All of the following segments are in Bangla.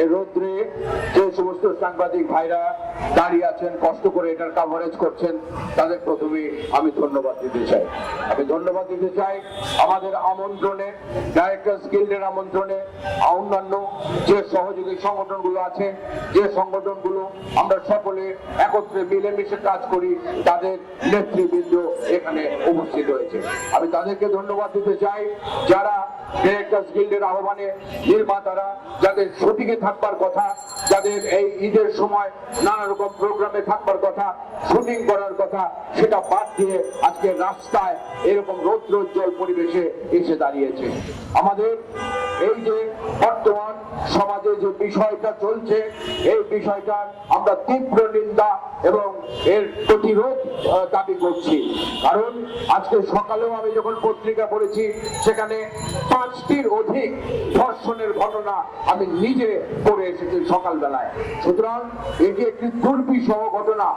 এই রৌদ্রে যে সমস্ত সাংবাদিক ভাইরা দাঁড়িয়ে আছেন, কষ্ট করে এটার কাভারেজ করছেন, তাদের প্রথমে আমি ধন্যবাদ দিতে চাই। আমি ধন্যবাদ দিতে চাই আমাদের আমন্ত্রণে ডাইরেক্টর্স গিল্ডের আমন্ত্রণে অন্যান্য যে সহযোগী সংগঠনগুলো আছে, যে সংগঠনগুলো আমরা সকলে একত্রে মিলেমিশে কাজ করি, তাদের নেতৃবৃন্দ এখানে উপস্থিত হয়েছে। আমি তাদেরকে ধন্যবাদ দিতে চাই, যারা আহ্বানে নির্মাতারা যাদের থাকবার কথা, যাদের এই ঈদের সময় নানা রকম প্রোগ্রামে থাকবার কথা শুটিং করার কথা, সেটা বাদ দিয়ে আজকে রাস্তায় এরকম রৌদ্রোজ্জ্বল পরিবেশে এসে দাঁড়িয়েছে। আমাদের এই যে বর্তমান সমাজে যে বিষয়টা চলছে, এই বিষয়টার আমরা তীব্র নিন্দা এবং এর প্রতিরোধ দাবি করছি। কারণ আজকে সকালেও আমি যখন পত্রিকা পড়েছি, সেখানে পাঁচটির অধিক ধর্ষণের ঘটনা আমি নিজে পড়ে এসেছি সকালবেলায়। সুতরাং এটি একটি দুর্বিষহ ঘটনা।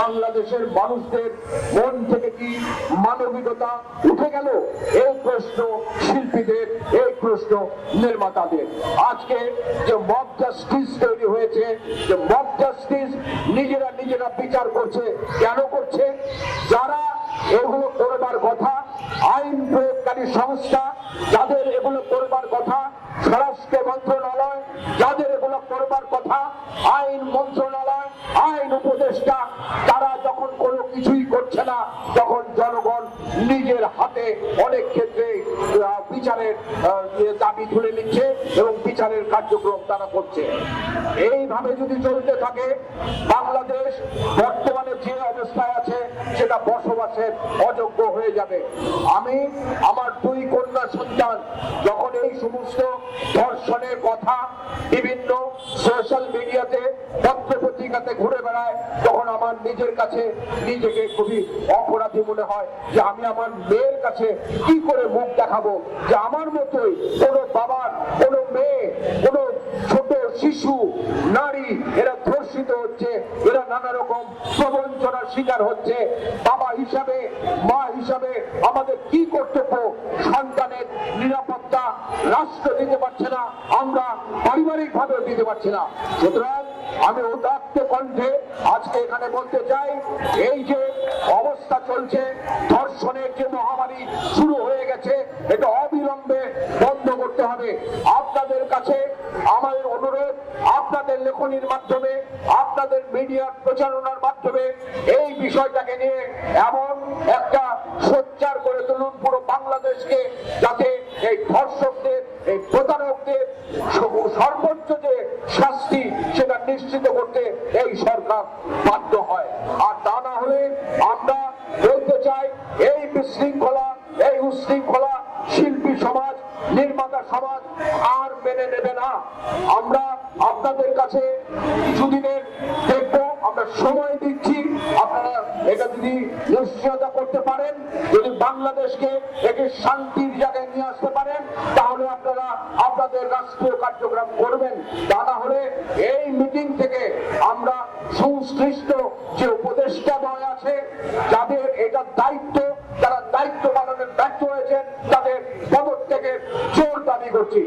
বাংলাদেশের মানুষদের মন থেকে কি মানবিকতা উঠে গেল? এই প্রশ্ন শিল্পীদের এই প্রশ্ন নির্মাতাদের। আজকে যে মব জাস্টিস তৈরি হয়েছে, যে মব জাস্টিস নিজেরা নিজেরা বিচার করছে, কেন করছে? যারা এগুলো করবার কথা, আইন প্রয়োগকারী সংস্থা, যাদের এগুলো করবার কথা, স্বরাষ্ট্র মন্ত্রণালয়, যাদের এগুলো করবার কথা, আইন মন্ত্রণালয়, আইন উপদেষ্টা, তারা যখন কোনো কিছুই করছে না, তখন জনগণ নিজের হাতে অনেক ক্ষেত্রে বিচারের ইয়ে দাবি তুলে নিচ্ছে এবং বিচারের কার্যক্রম তারা করছে। এইভাবে যদি চলতে থাকে, বাংলাদেশ বর্তমানে যে অবস্থায় আছে, সেটা বসবাসের অযোগ্য হয়ে যাবে। আমি আমার দুই কন্যা সন্তান, যখন এই সমস্ত ধর্ষণের কথা বিভিন্ন সোশ্যাল মিডিয়াতে পত্র পত্রিকাতে ঘুরে বেড়ায়, তখন আমার নিজের কাছে নিজেকে খুবই অপরাধী মনে হয় যে আমি আমার মেয়ের কাছে কি করে মুখ দেখাবো? যে আমার মতোই কোনো বাবার, কোনো মেয়ে, কোনো ছোট শিশু, নারী, এরা ধর্ষিত হচ্ছে, এরা নানা রকম প্রবঞ্চনার শিকার হচ্ছে। বাবা হিসাবে, মা হিসাবে আমাদের কি কর্তব্য? সন্তানের নিরাপত্তা রাষ্ট্র দিতে পারছে না, আমরা পারিবারিক ভাবে দিতে পারছি না। সুতরাং আমি উদাত্ত কণ্ঠে আজকে এখানে বলতে চাই, এই যে অবস্থা চলছে, ধর্ষণের যে মহামারী শুরু হয়ে গেছে, এটা অবিলম্বে করতে হবে। আপনাদের কাছে আমাদের অনুরোধ, আপনাদের লেখনির মাধ্যমে, আপনাদের মিডিয়ার প্রচারণার মাধ্যমে এই বিষয়টাকে নিয়ে এমন একটা সোচ্চার করে তুলুন, পুরো বাংলাদেশকে যাতে এই ধর্ষকদের এই প্রতারকদের স- সর্বোচ্চ যে শাস্তি সেটা নিশ্চিত করতে এই সরকার বাধ্য হয় আর তা না হলে আমরা বলতে চাই এই বিশৃঙ্খলা এই উশৃঙ্খলা শিল্পী সমাজ নির্মাতা সমাজ আর মেনে নেবে না আমরা কাছে কিছুদিনের দেখব আমরা সময় দিচ্ছি। আপনারা এটা যদি নিশ্চয়তা করতে পারেন, যদি বাংলাদেশকে একে শান্তির জায়গায় নিয়ে আসতে পারেন, তাহলে আপনারা আপনাদের রাষ্ট্রীয় কার্যক্রম করবেন। তা না হলে এই মিটিং থেকে আমরা সংশ্লিষ্ট যে উপদেষ্টাদ্বয় আছে, যাদের এটা দায়িত্ব যারা দায়িত্ব পালনের ব্যর্থ হয়েছেন, তাদের পদত্যাগের জোর দাবি করছি।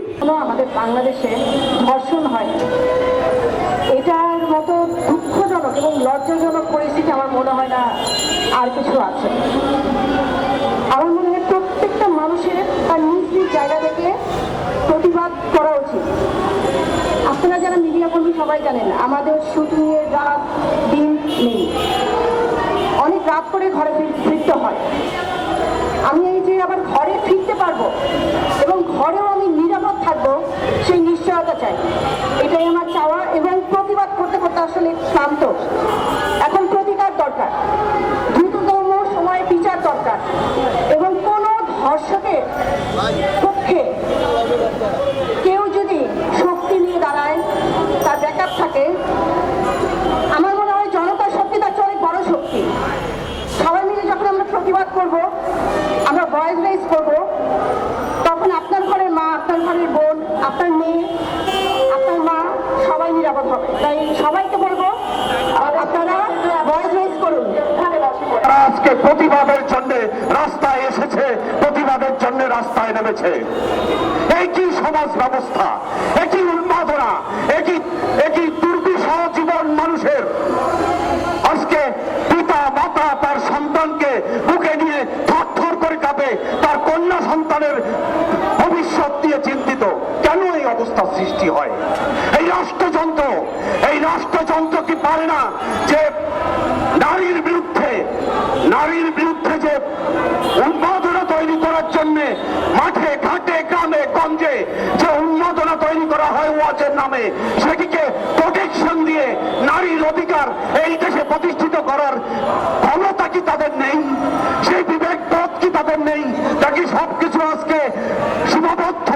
আমাদের বাংলাদেশে ধর্ষণ হয়। এবং লজ্জাজনক পরিস্থিতি আমার মনে হয় না আর কিছু আছে। আমার মনে হয় প্রত্যেকটা মানুষের তার নিজ নিজ জায়গা থেকে প্রতিবাদ করা উচিত। আপনারা যারা মিডিয়া কর্মী সবাই জানেন, আমাদের শুটিংয়ের রাত, দিন নেই। অনেক রাত করে ঘরে ফিরতে হয়। আমি এই যে আবার ঘরে ফিরতে পারব এবং ঘরেও আমি নিরাপদ থাকব, সেই নিশ্চয়তা চাই। এটাই আমার চাওয়া এবং প্রতিবাদ করতে করতে আসলে শান্ত। এখন প্রতিকার দরকার। দ্রুততম সময়ে বিচার দরকার। এবং কোনো ধর্ষকের পক্ষে কেউ যদি শক্তি নিয়ে দাঁড়ায় তার ব্যাকআপ থাকে আমার মনে হয় জনতার শক্তি তার চেয়ে অনেক বড় শক্তি সবাই মিলে যখন আমরা প্রতিবাদ করব আমরা ভয়েস রাইজ করব তখন আপনার ঘরের মা আপনার ঘরের বোন আপনার মেয়ে আপনার মা আজকে প্রতিবাদের জন্য রাস্তায় এসেছে, প্রতিবাদের জন্য রাস্তায় নেমেছে। এই সমাজ ব্যবস্থা, একই উন্মাদ উন্মাদনা, একই একই দুর্বিষহ জীবন মানুষের। আজকে পিতা, মাতা, তার সন্তানকে বুকে নিয়ে থরথর করে কাঁপে, তার কন্যা সন্তানের দিয়ে চিন্তিত, কেন এই অবস্থা সৃষ্টি হয়? এই রাষ্ট্রযন্ত্র এই রাষ্ট্রযন্ত্র কি পারে না যে নারীর বিরুদ্ধে নারীর বিরুদ্ধে যে উন্মাদনা তৈরি করার জন্য মাঠে, ঘাটে, গ্রামে, গঞ্জে যে উন্মাদনা তৈরি করা হয় ওয়াচের নামে, সেটিকে প্রোটেকশন দিয়ে নারীর অধিকার এই দেশে প্রতিষ্ঠিত করার ক্ষমতা কি তাদের নেই? সেই বিবেক বোধ কি তাদের নেই নাকি সবকিছু আজকে সীমাবদ্ধ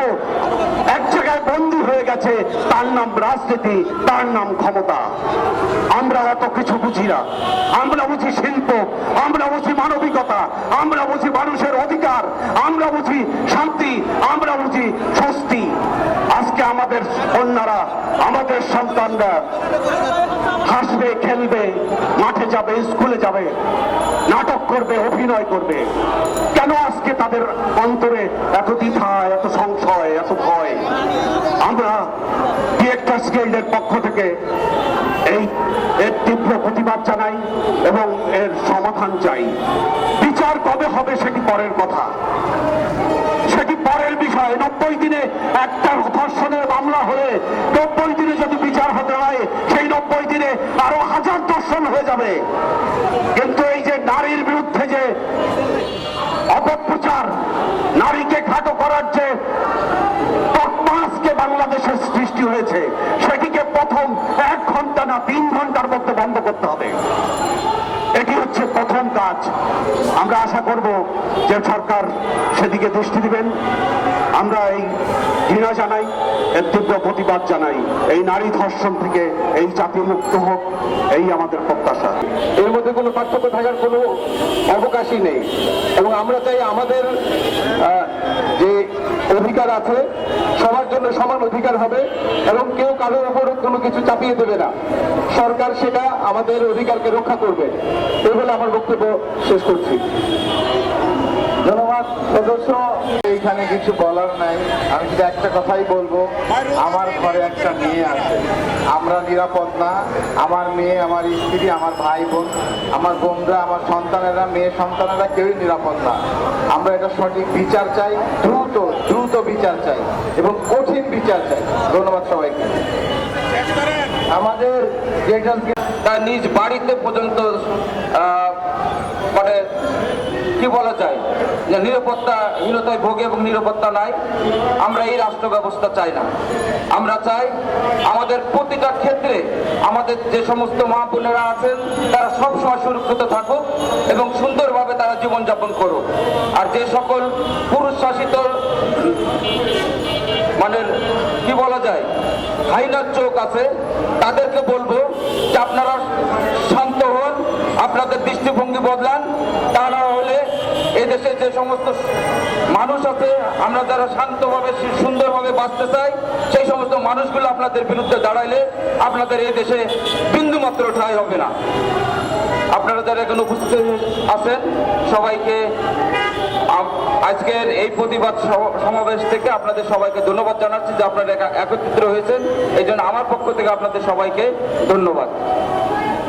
এক জায়গায় বন্দী হয়ে গেছে তার নাম রাজনীতি, তার নাম ক্ষমতা। আমরা অত কিছু বুঝি না। আমরা বুঝি শিল্প, আমরা বুঝি মানবিকতা, আমরা বুঝি মানুষের অধিকার, আমরা বুঝি শান্তি, আমরা বুঝি স্বস্তি। আজকে আমাদের কন্যারা, আমাদের সন্তানরা হাসবে, খেলবে, মাঠে যাবে, স্কুলে যাবে, নাটক করবে, অভিনয় করবে। কেন আজকে তাদের অন্তরে এত দ্বিধা, এত সংশয়, এত ভয়? আমরা স্কেলের পক্ষ থেকে এই এর তীব্র প্রতিবাদ জানাই এবং এর সমাধান চাই। বিচার কবে হবে সেটি পরের কথা। সেটি পরের বিষয়। নব্বই দিনে একটা ধর্ষণের মামলা হলে নব্বই দিনে যদি বিচার হতে হয়, সেই নব্বই দিনে আরও হাজার ধর্ষণ হয়ে যাবে। কিন্তু এই যে নারীর বিরুদ্ধে যে অপপ্রচার নারীকে খাটো করার যে তকমাসকে বাংলাদেশের সৃষ্টি হয়েছে সেটিকে প্রথম এক ঘণ্টা না তিন ঘণ্টার মধ্যে বন্ধ করতে হবে। এটি হচ্ছে প্রথম কাজ। আমরা আশা করব যে সরকার সেদিকে দৃষ্টি দিবেন। আমরা এই ঘৃণা জানাই, এর তীব্র প্রতিবাদ জানাই। এই নারী ধর্ষণ থেকে এই জাতি মুক্ত হোক, এই আমাদের প্রত্যাশা। এর মধ্যে কোনো পার্থক্য থাকার কোনো অবকাশই নেই। এবং আমরা চাই আমাদের যে অধিকার আছে সবার জন্য সমান অধিকার হবে এবং কেউ কারোর উপর কোনো কিছু চাপিয়ে দেবে না। সরকার সেটা আমাদের অধিকারকে রক্ষা করবে। এই বলে আমার বক্তব্য শেষ করছি। ধন্যবাদ সদস্য এইখানে কিছু বলার নাই। আমি শুধু একটা কথাই বলব, আমার ঘরে একটা মেয়ে আছে। আমরা নিরাপদ না। আমার মেয়ে, আমার স্ত্রী, আমার ভাই বোন, আমার বোনরা, আমার সন্তানেরা, মেয়ে সন্তানেরা কেউই নিরাপদ না। আমরা এটা সঠিক বিচার চাই, দ্রুত দ্রুত বিচার চাই এবং কঠিন বিচার চাই। ধন্যবাদ সবাইকে। আমাদের তার নিজ বাড়িতে পর্যন্ত মানে কি বলা যায়? যে নিরাপত্তাহীনতায় ভোগে এবং নিরাপত্তা নাই, আমরা এই রাষ্ট্র ব্যবস্থা চাই না। আমরা চাই আমাদের প্রতিটা ক্ষেত্রে আমাদের যে সমস্ত মা বোনেরা আছেন, তারা সবসময় সুরক্ষিত থাকুক এবং সুন্দরভাবে তারা জীবনযাপন করুক। আর যে সকল পুরুষ শাসিত মানে কি বলা যায়, হাইনার চোখ আছে, তাদেরকে বলব যে আপনারা শান্ত হন, আপনাদের দৃষ্টিভঙ্গি বদলান, তা না হলে এদেশে যে সমস্ত মানুষ আছে, আমরা যারা শান্তভাবে, সুন্দরভাবে বাঁচতে চাই, সেই সমস্ত মানুষগুলো আপনাদের বিরুদ্ধে দাঁড়াইলে আপনাদের এই দেশে বিন্দুমাত্র ঠাঁই হবে না। আপনারা যারা এখানে উপস্থিত আছেন, সবাইকে আজকের এই প্রতিবাদ সমাবেশ থেকে আপনাদের সবাইকে ধন্যবাদ জানাচ্ছি যে আপনারা একা- একত্রিত হয়েছেন। এই জন্য আমার পক্ষ থেকে আপনাদের সবাইকে ধন্যবাদ।